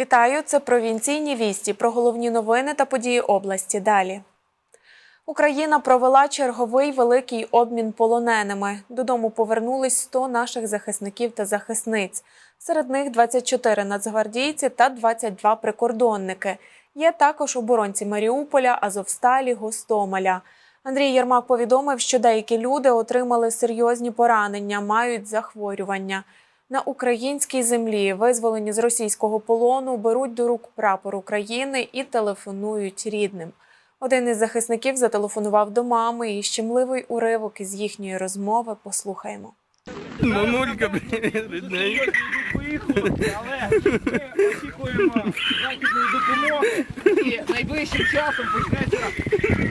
Вітаю! Це провінційні вісті про головні новини та події області. Далі. Україна провела черговий великий обмін полоненими. Додому повернулись 100 наших захисників та захисниць. Серед них 24 нацгвардійці та 22 прикордонники. Є також оборонці Маріуполя, Азовсталі, Гостомеля. Андрій Єрмак повідомив, що деякі люди отримали серйозні поранення, мають захворювання. На українській землі, визволені з російського полону, беруть до рук прапор України і телефонують рідним. Один із захисників зателефонував до мами і щемливий уривок із їхньої розмови послухаємо. Мамулька, рідненька. Але ми очікуємо західної допомоги і найближчим часом почнеться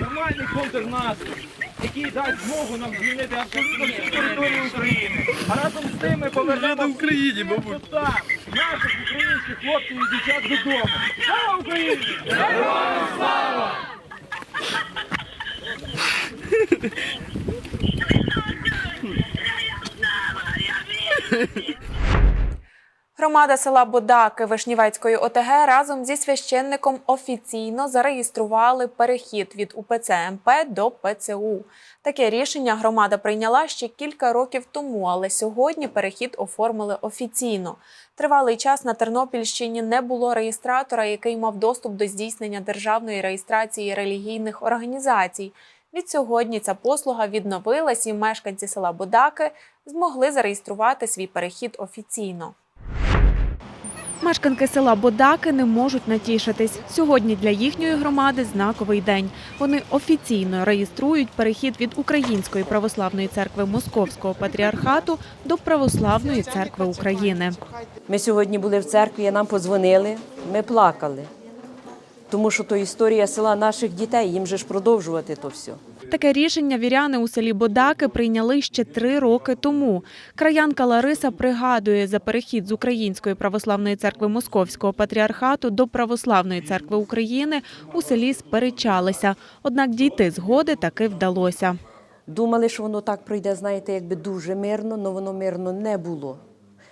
нормальний контрнаступ, який дасть змогу нам змінити абсолютно всю територію України. А разом з тим ми повернемо в Україні, мабуть. наших українських хлопців і дівчат додому. Слава Україні! Героям слава! Громада села Бодаки Вишнівецької ОТГ разом зі священником офіційно зареєстрували перехід від УПЦ МП до ПЦУ. Таке рішення громада прийняла ще кілька років тому, але сьогодні перехід оформили офіційно. Тривалий час на Тернопільщині не було реєстратора, який мав доступ до здійснення державної реєстрації релігійних організацій. Відсьогодні ця послуга відновилась, і мешканці села Бодаки змогли зареєструвати свій перехід офіційно. Мешканки села Бодаки не можуть натішитись. Сьогодні для їхньої громади знаковий день. Вони офіційно реєструють перехід від Української православної церкви Московського патріархату до Православної церкви України. Ми сьогодні були в церкві, нам подзвонили, ми плакали. Тому що то історія села наших дітей, їм же ж продовжувати то все. Таке рішення віряни у селі Бодаки прийняли ще три роки тому. Краянка Лариса пригадує, за перехід з Української православної церкви Московського патріархату до Православної церкви України у селі сперечалися. Однак дійти згоди таки вдалося. Думали, що воно так пройде, знаєте, якби дуже мирно, але воно мирно не було.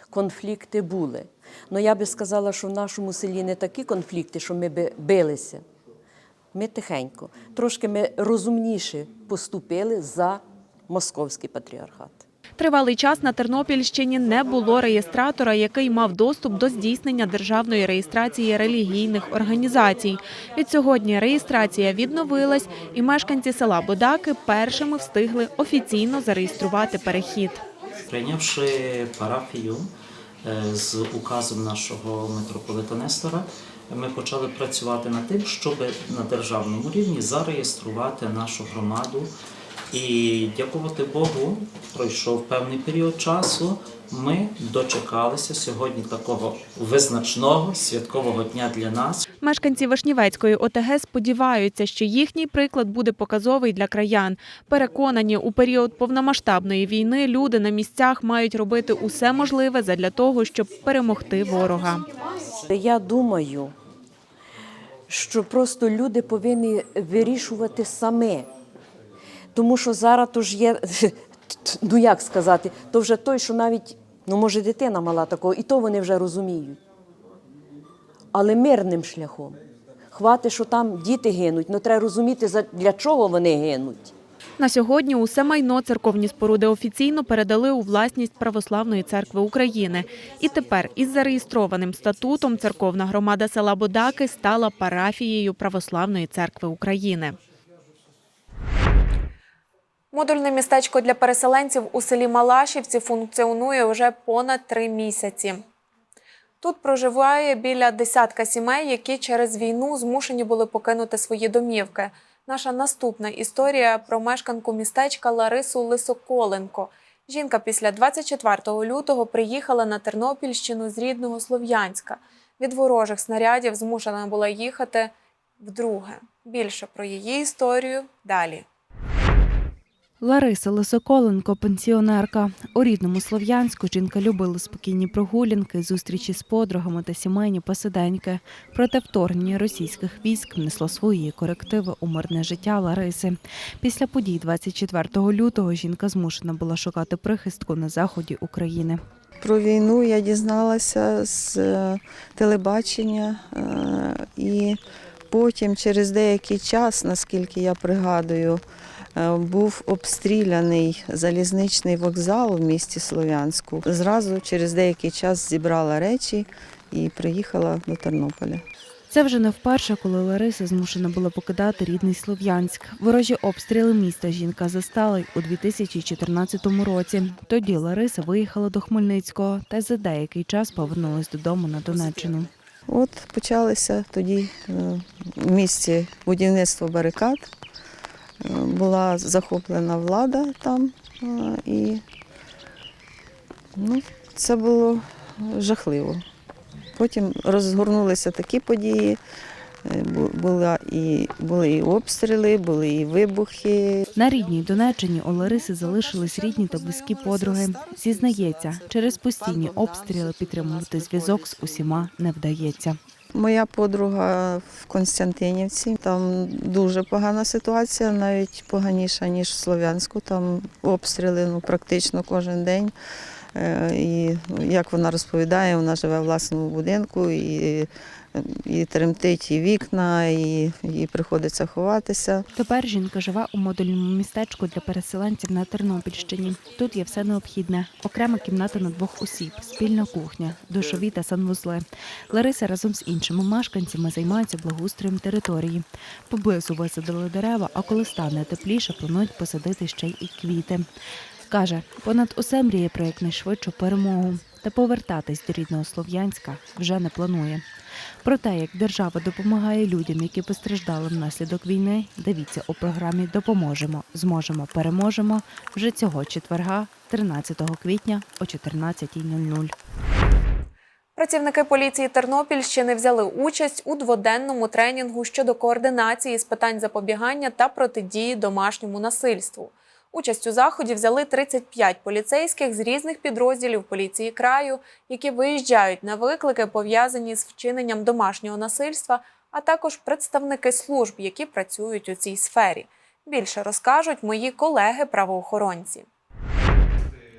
Конфлікти були. Ну я би сказала, що в нашому селі не такі конфлікти, що ми би билися. Ми тихенько, трошки ми розумніше поступили за московський патріархат. Тривалий час на Тернопільщині не було реєстратора, який мав доступ до здійснення державної реєстрації релігійних організацій. Від сьогодні реєстрація відновилась, і мешканці села Бодаки першими встигли офіційно зареєструвати перехід. Прийнявши парафію е, з указом нашого митрополита Нестора, ми почали працювати над тим, щоб на державному рівні зареєструвати нашу громаду. І дякувати Богу, пройшов певний період часу. Ми дочекалися сьогодні такого визначного святкового дня для нас. Мешканці Вишнівецької ОТГ сподіваються, що їхній приклад буде показовий для краян. Переконані, у період повномасштабної війни люди на місцях мають робити усе можливе задля того, щоб перемогти ворога. Я думаю, що просто люди повинні вирішувати самі. Тому що зараз то ж є, ну як сказати, то вже той, що навіть, ну може дитина мала такого, і то вони вже розуміють. Але мирним шляхом. Хвати, що там діти гинуть, ну треба розуміти, для чого вони гинуть. На сьогодні усе майно церковні споруди офіційно передали у власність Православної церкви України. І тепер із зареєстрованим статутом церковна громада села Бодаки стала парафією Православної церкви України. Модульне містечко для переселенців у селі Малашівці функціонує вже понад три місяці. Тут проживає біля десятка сімей, які через війну змушені були покинути свої домівки. Наша наступна історія про мешканку містечка Ларису Лисоколенко. Жінка після 24 лютого приїхала на Тернопільщину з рідного Слов'янська. Від ворожих снарядів змушена була їхати вдруге. Більше про її історію далі. Лариса Лисоколенко, пенсіонерка. У рідному Слов'янську жінка любила спокійні прогулянки, зустрічі з подругами та сімейні посиденьки. Проте вторгнення російських військ внесло свої корективи у мирне життя Лариси. Після подій 24 лютого жінка змушена була шукати прихистку на заході України. Про війну я дізналася з е, телебачення, е, і потім, через деякий час, наскільки я пригадую, був обстріляний залізничний вокзал в місті Слов'янську. Зразу через деякий час зібрала речі і приїхала до Тернополя. Це вже не вперше, коли Лариса змушена була покидати рідний Слов'янськ. Ворожі обстріли міста жінка застала й у 2014 році. Тоді Лариса виїхала до Хмельницького та за деякий час повернулась додому на Донеччину. От почалося тоді е, в місті будівництво барикад. Е, Була захоплена влада там, е, і ну, це було жахливо. Потім розгорнулися такі події. е, Була і, були і обстріли, були і вибухи. На рідній Донеччині у Лариси залишились рідні та близькі подруги. Зізнається, через постійні обстріли підтримувати зв'язок з усіма не вдається. Моя подруга в Константинівці. Там дуже погана ситуація, навіть поганіша, ніж в Слов'янську. Там обстріли ну, практично кожен день. Е, І як вона розповідає, вона живе в власному будинку і, і тремтить і вікна, і їй приходиться ховатися. Тепер жінка живе у модульному містечку для переселенців на Тернопільщині. Тут є все необхідне: окрема кімната на двох осіб, спільна кухня, душові та санвузли. Лариса разом з іншими мешканцями займається благоустроєм території. Поблизу висадили дерева, а коли стане тепліше, планують посадити ще й квіти. Каже, понад усе мріє про якнайшвидшу перемогу. Та повертатись до рідного Слов'янська вже не планує. Про те, як держава допомагає людям, які постраждали внаслідок війни, дивіться у програмі Допоможемо, зможемо, переможемо вже цього четверга, 13 квітня о 14.00. Працівники поліції Тернопільщини взяли участь у дводенному тренінгу щодо координації з питань запобігання та протидії домашньому насильству. Участь у заході взяли 35 поліцейських з різних підрозділів поліції краю, які виїжджають на виклики, пов'язані з вчиненням домашнього насильства, а також представники служб, які працюють у цій сфері. Більше розкажуть мої колеги-правоохоронці.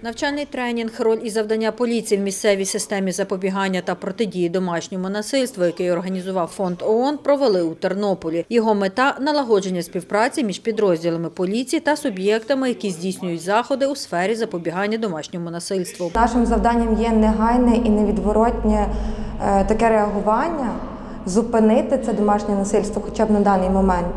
Навчальний тренінг, роль і завдання поліції в місцевій системі запобігання та протидії домашньому насильству, який організував фонд ООН, провели у Тернополі. Його мета налагодження співпраці між підрозділами поліції та суб'єктами, які здійснюють заходи у сфері запобігання домашньому насильству. Нашим завданням є негайне і невідворотнє е, таке реагування, зупинити це домашнє насильство хоча б на даний момент,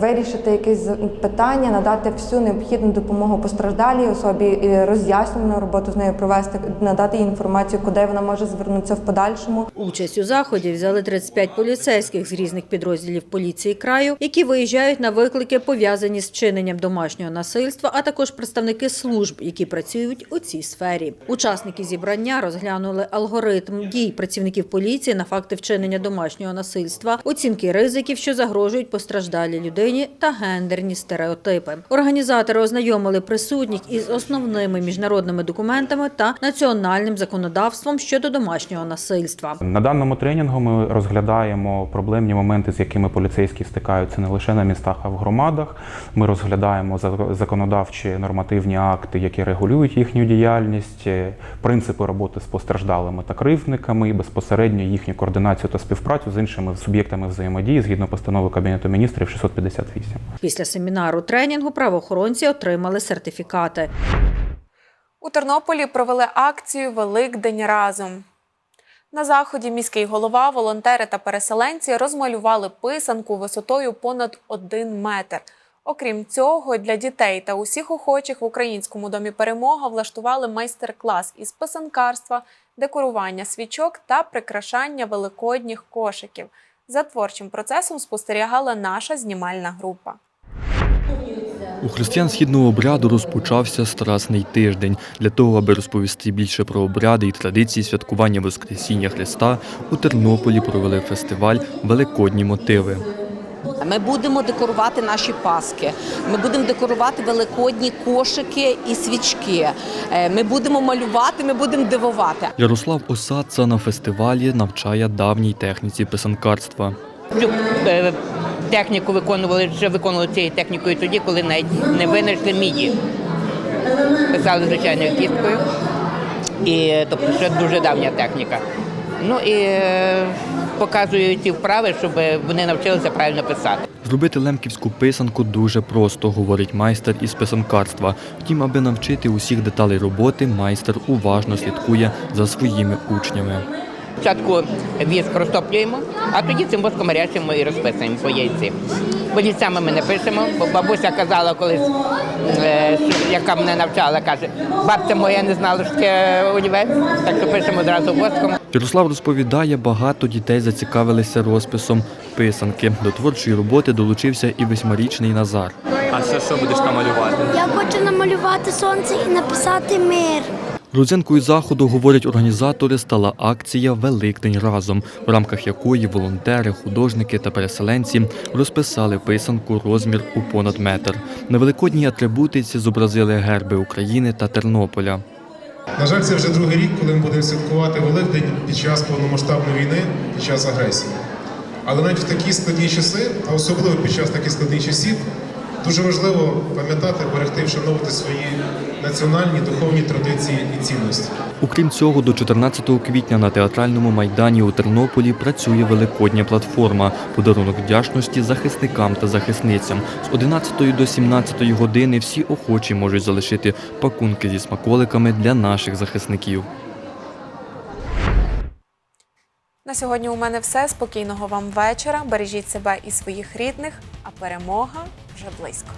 вирішити якісь питання, надати всю необхідну допомогу постраждалій особі, і роз'яснювальну роботу з нею провести, надати їй інформацію, куди вона може звернутися в подальшому. Участь у заході взяли 35 поліцейських з різних підрозділів поліції краю, які виїжджають на виклики, пов'язані з вчиненням домашнього насильства, а також представники служб, які працюють у цій сфері. Учасники зібрання розглянули алгоритм дій працівників поліції на факти вчинення домашнього насильства, оцінки ризиків, що загрожують постраждалій людині, та гендерні стереотипи. Організатори ознайомили присутніх із основними міжнародними документами та національним законодавством щодо домашнього насильства. На даному тренінгу ми розглядаємо проблемні моменти, з якими поліцейські стикаються не лише на містах, а в громадах. Ми розглядаємо законодавчі нормативні акти, які регулюють їхню діяльність, е, принципи роботи з постраждалими та кривдниками безпосередньо їхню координацію та співпрацю з іншими суб'єктами взаємодії згідно постанови Кабінету міністрів 658. Після семінару тренінгу правоохоронці отримали сертифікати. У Тернополі провели акцію Великдень разом. На заході міський голова, волонтери та переселенці розмалювали писанку висотою понад один метр. Окрім цього, для дітей та усіх охочих в українському домі перемога влаштували майстер-клас із писанкарства, декорування свічок та прикрашання великодніх кошиків. За творчим процесом спостерігала наша знімальна група. У християн східного обряду розпочався Страсний тиждень. Для того, аби розповісти більше про обряди і традиції святкування Воскресіння Христа, у Тернополі провели фестиваль Великодні мотиви. Ми будемо декорувати наші паски, ми будемо декорувати великодні кошики і свічки. Е, Ми будемо малювати, ми будемо дивувати. Ярослав Осадца на фестивалі навчає давній техніці писанкарства. Цю е, техніку виконували, вже виконували цією технікою тоді, коли навіть не винайшли міді. Писали звичайною кісткою. І тобто ще дуже давня техніка. Ну і е, показую ті вправи, щоб вони навчилися правильно писати. Зробити лемківську писанку дуже просто, говорить майстер із писанкарства. Втім, аби навчити усіх деталей роботи, майстер уважно слідкує за своїми учнями. Спочатку віск розтоплюємо, а тоді цим воском рячимо і розписуємо по яйці. Олівцями ми не пишемо, бо бабуся казала колись, е, яка мене навчала, каже, бабця моя не знала, що таке олівець, так що пишемо одразу воском. Ярослав розповідає, багато дітей зацікавилися розписом писанки. До творчої роботи долучився і восьмирічний Назар. А що, що будеш там малювати? Я хочу намалювати сонце і написати мир. Родзинкою заходу, говорять організатори, стала акція Великдень разом, в рамках якої волонтери, художники та переселенці розписали писанку розмір у понад метр. На великодній атрибутиці зобразили герби України та Тернополя. На жаль, це вже другий рік, коли ми будемо святкувати Великдень під час повномасштабної війни, під час агресії. Але навіть в такі складні часи, а особливо під час таких складних часів, дуже важливо пам'ятати, берегти вшановувати свої національні духовні традиції і цінності. Окрім цього, до 14 квітня на театральному майдані у Тернополі працює великодня платформа подарунок вдячності захисникам та захисницям. З 11 до 17 години всі охочі можуть залишити пакунки зі смаколиками для наших захисників. На сьогодні у мене все. Спокійного вам вечора. Бережіть себе і своїх рідних, а перемога вже близько.